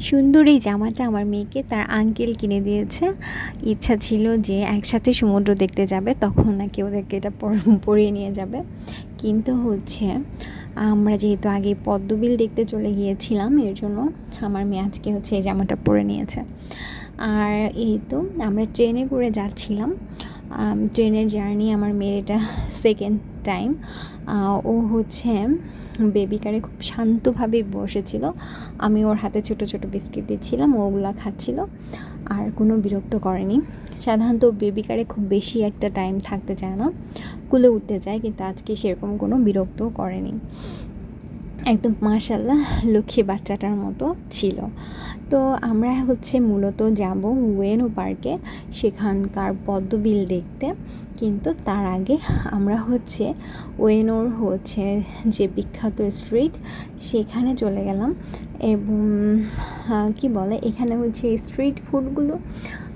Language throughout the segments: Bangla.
সুন্দর এই জামাটা আমার মেয়েকে তার আঙ্কেল কিনে দিয়েছে। ইচ্ছা ছিল যে একসাথে সমুদ্র দেখতে যাবে, তখন নাকি ওদেরকে এটা পর- পরিয়ে নিয়ে যাবে। কিন্তু হচ্ছে, আমরা যেহেতু আগে পদ্মবিল দেখতে চলে গিয়েছিলাম, এর জন্য আমার মেয়ে আজকে হচ্ছে এই জামাটা পরে নিয়েছে। আর এই তো, আমরা ট্রেনে করে যাচ্ছিলাম। ট্রেনের জার্নি আমার মেয়ের এটা সেকেন্ড টাইম ও হচ্ছে বেবি কারে খুব শান্তভাবে বসেছিল। আমি ওর হাতে ছোট ছোট বিস্কিট দিচ্ছিলাম ওগুলা খাচ্ছিল। আর কোনো বিরক্ত করেনি। সাধারণত বেবি কারে খুব বেশি একটা টাইম থাকতে চায় না। কুলে উঠতে চায়, কিন্তু আজকে সেরকম কোনো বিরক্ত করেনি। একদম মাশাল্লাহ লক্ষ্মী বাচ্চাটার মতো ছিল। তো আমরা হচ্ছে মূলত যাব ওয়েনো পার্কে সেখানকার পদ্মবিল দেখতে। কিন্তু তার আগে আমরা হচ্ছে ওয়েনোর হচ্ছে যে বিখ্যাত স্ট্রিট, সেখানে চলে গেলাম। এবং কি বলে? এখানে হচ্ছে স্ট্রিট ফুডগুলো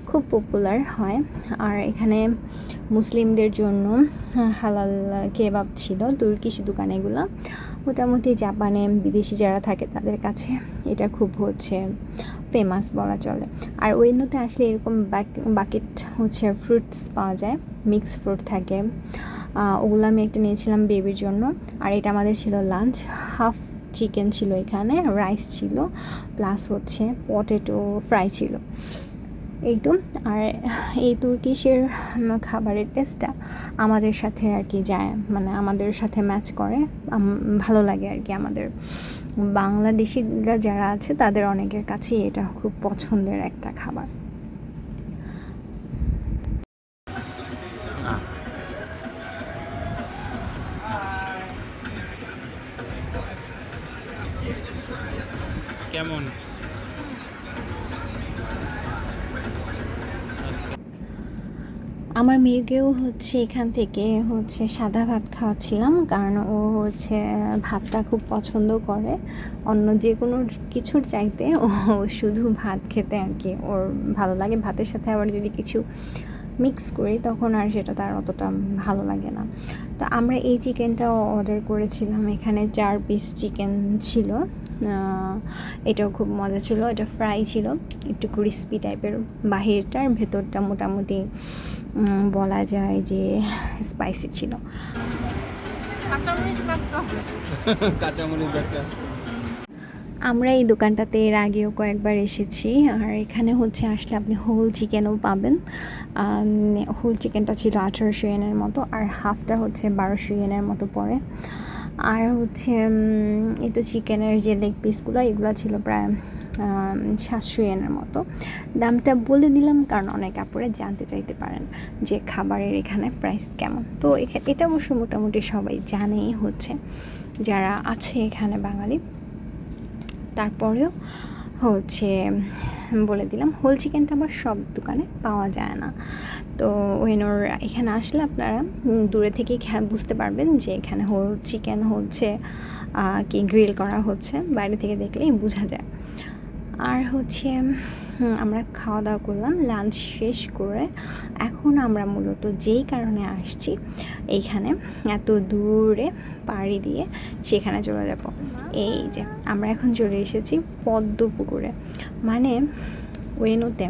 খুব পপুলার হয়। আর এখানে মুসলিমদের জন্য হালাল কেবাব ছিল, তুর্কিশ দোকান এগুলো। মোটামুটি জাপানে বিদেশি যারা থাকে তাদের কাছে এটা খুব হচ্ছে ফেমাস বলা চলে। আর ওয়েনোতে আসলে এরকম বাকেট হচ্ছে ফ্রুটস পাওয়া যায় মিক্স ফ্রুট থাকে। ওগুলো আমি একটা নিয়েছিলাম বেবির জন্য, আর এটা আমাদের ছিল লাঞ্চ হাফ চিকেন ছিল এখানে রাইস ছিল প্লাস হচ্ছে পটেটো ফ্রাই ছিল। এই তো, আর এই তুর্কিশের খাবারের টেস্টটা আমাদের সাথে আর কি যায় মানে আমাদের সাথে ম্যাচ করে। ভালো লাগে আর কি আমাদের। বাংলাদেশিরা যারা আছে, তাদের অনেকের কাছেই এটা খুব পছন্দের একটা খাবার। কেমন? আমার মেয়েকেও হচ্ছে এখান থেকে হচ্ছে সাদা ভাত খাওয়াচ্ছিলাম, কারণ ও হচ্ছে ভাতটা খুব পছন্দ করে। অন্য যে কোনো কিছুর চাইতে ও শুধু ভাত খেতে আর কি। ওর ভালো লাগে, ভাতের সাথে আবার যদি কিছু মিক্স করি, তখন আর সেটা তার অতটা ভালো লাগে না। তো আমরা এই চিকেনটাও অর্ডার করেছিলাম, এখানে চার পিস চিকেন ছিল। এটাও খুব মজা ছিল, এটা ফ্রাই ছিল। একটু ক্রিস্পি টাইপের বাহিরটার, ভেতরটা মোটামুটি বলা যায় যে স্পাইসি ছিল। আমরা এই দোকানটাতে এর আগেও কয়েকবার এসেছি আর এখানে হচ্ছে আসলে আপনি হোল চিকেনও পাবেন। হোল চিকেনটা ছিল আঠারোশো ইয়েনের মতো আর হাফটা হচ্ছে বারোশো ইয়েনের মতো পড়ে। আর হচ্ছে এই তো চিকেনের যে লেগ পিসগুলো এগুলো ছিল প্রায় সাতশো এনের মতো। দামটা বলে দিলাম কারণ অনেক আপুরে জানতে চাইতে পারেন যে খাবারের এখানে প্রাইস কেমন। তো এটা অবশ্য মোটামুটি সবাই জানেই হচ্ছে, যারা আছে এখানে বাঙালি। তারপরেও হচ্ছে, বলে দিলাম হোল চিকেনটা আবার সব দোকানে পাওয়া যায় না। তো ওয়েনোর এখানে আসলে আপনারা দূরে থেকেই বুঝতে পারবেন যে এখানে হোল চিকেন হচ্ছে কি গ্রিল করা হচ্ছে, বাইরে থেকে দেখলেই বোঝা যায়। আর হচ্ছে আমরা খাওয়া দাওয়া করলাম লাঞ্চ শেষ করে এখন আমরা মূলত যেই কারণে আসছি, এইখানে এত দূরে পাড়ি দিয়ে সেখানে চলে যাব। এই যে, আমরা এখন চলে এসেছি পদ্ম পুকুরে মানে ওয়েনোতে,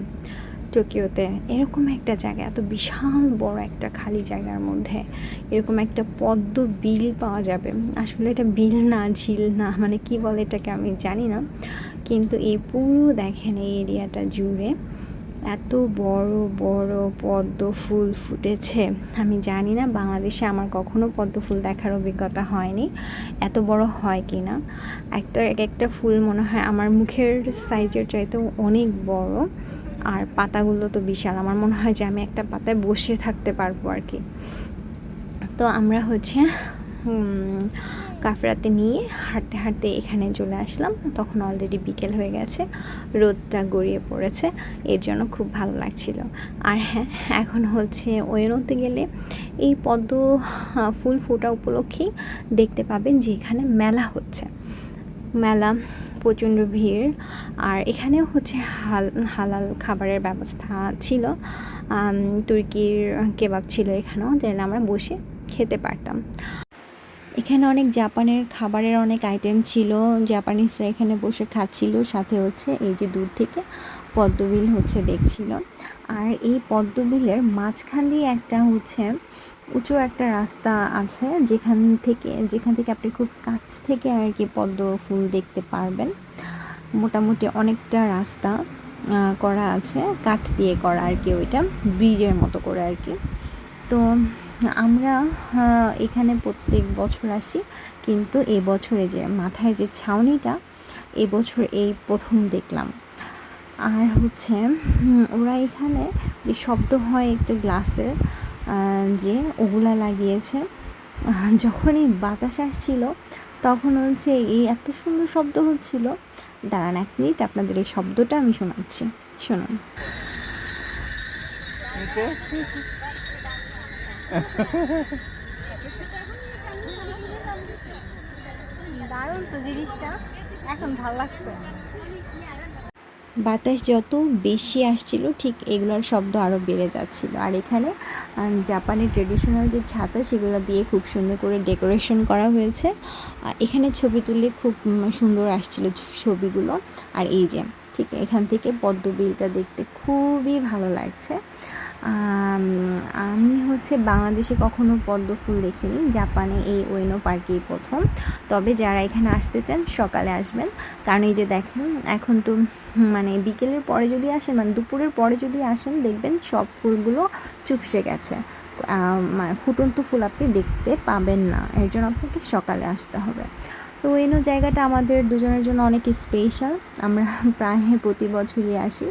টোকিওতে, এরকম একটা জায়গা, এত বিশাল বড় একটা খালি জায়গার মধ্যে এরকম একটা পদ্ম বিল পাওয়া যাবে। আসলে এটা বিল না, ঝিল না মানে কি বলে এটাকে আমি জানি না। কিন্তু এই পুরো দেখেন এই এরিয়াটা জুড়ে এত বড় বড় পদ্ম ফুল ফুটেছে। আমি জানি না বাংলাদেশে আমার কখনো পদ্ম ফুল দেখার অভিজ্ঞতা হয়নি। এত বড় হয় কি না একটা, এক একটা ফুল মনে হয় আমার মুখের সাইজের চাইতেও অনেক বড়। আর পাতাগুলো তো বিশাল। আমার মনে হয় যে আমি একটা পাতায় বসে থাকতে পারব আর কি। তো আমরা হচ্ছে কাফরাতে নিয়ে হাঁটতে হাঁটতে এখানে চলে আসলাম। তখন অলরেডি বিকেল হয়ে গেছে, রোদটা গড়িয়ে পড়েছে, এর জন্য খুব ভালো লাগছিল। আর হ্যাঁ এখন হচ্ছে ওয়েনোতে গেলে এই পদ্ম ফুল ফোটা উপলক্ষেই দেখতে পাবেন যে এখানে মেলা হচ্ছে। মেলা, প্রচণ্ড ভিড়, আর এখানেও হচ্ছে হাল, হালাল খাবারের ব্যবস্থা ছিল। তুর্কির কেবাব ছিল এখানেও যেন আমরা বসে খেতে পারতাম। এখানে অনেক জাপানের খাবারের অনেক আইটেম ছিল। জাপানিজরা এখানে বসে খাচ্ছিল, সাথে হচ্ছে এই যে দূর থেকে পদ্মবিল হচ্ছে দেখছিল। আর এই পদ্মবিলের মাঝখান দিয়ে একটা হচ্ছে উঁচু একটা রাস্তা আছে, যেখান থেকে যেখান থেকে আপনি খুব কাছ থেকে আর কি পদ্ম ফুল দেখতে পারবেন। মোটামুটি অনেকটা রাস্তা করা আছে, কাঠ দিয়ে করা আর কি ওইটা, ব্রিজের মতো করে আর কি। তো আমরা এখানে প্রত্যেক বছর আসি। কিন্তু এই বছরে যে, মাথায় যে ছাউনিটা এবছর এই প্রথম দেখলাম। আর হচ্ছে ওরা এখানে যে শব্দ হয় একটু গ্লাসের যে ওগুলা লাগিয়েছে যখনই বাতাস আসছিল, তখন হচ্ছে এই এত সুন্দর শব্দ হচ্ছিল। দাঁড়ান এক মিনিট, আপনাদের এই শব্দটা আমি শোনাচ্ছি। শুনুন। দারুণ জিনিসটা। এখন ভালো লাগছে। বাতাস যত বেশি আসছিল, ঠিক এগুলোর শব্দ আরও বেড়ে যাচ্ছিল। আর এখানে জাপানের ট্রেডিশনাল যে ছাতা, সেগুলো দিয়ে খুব সুন্দর করে ডেকোরেশন করা হয়েছে। এখানে ছবি তুললে খুব সুন্দর আসছিল ছবিগুলো। আর এই যে, ঠিক এখান থেকে পদ্মবিলটা দেখতে খুবই ভালো লাগছে। আম, হচ্ছে বাংলাদেশে কখনো পদ্ম ফুল দেখিনি জাপানে এই ওয়েনো পার্কেই প্রথম। তবে যারা এখানে আসতে চান সকালে আসবেন। কারণ এই যে দেখেন এখন তো মানে বিকেলের পরে যদি আসেন মানে দুপুরের পরে যদি আসেন দেখবেন সব ফুলগুলো চুপসে গেছে। মানে ফুটন্ত ফুল আপনি দেখতে পাবেন না। এর জন্য আপনাকে সকালে আসতে হবে। তো এনো জায়গাটা আমাদের দুজনের জন্য অনেক স্পেশাল আমরা প্রায় প্রতি বছরই আসি।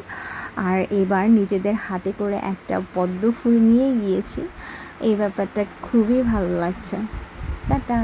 আর এবার নিজেদের হাতে করে একটা পদ্ম ফুল নিয়ে গিয়েছি। এই ব্যাপারটা খুবই ভালো লাগছে। টাটা!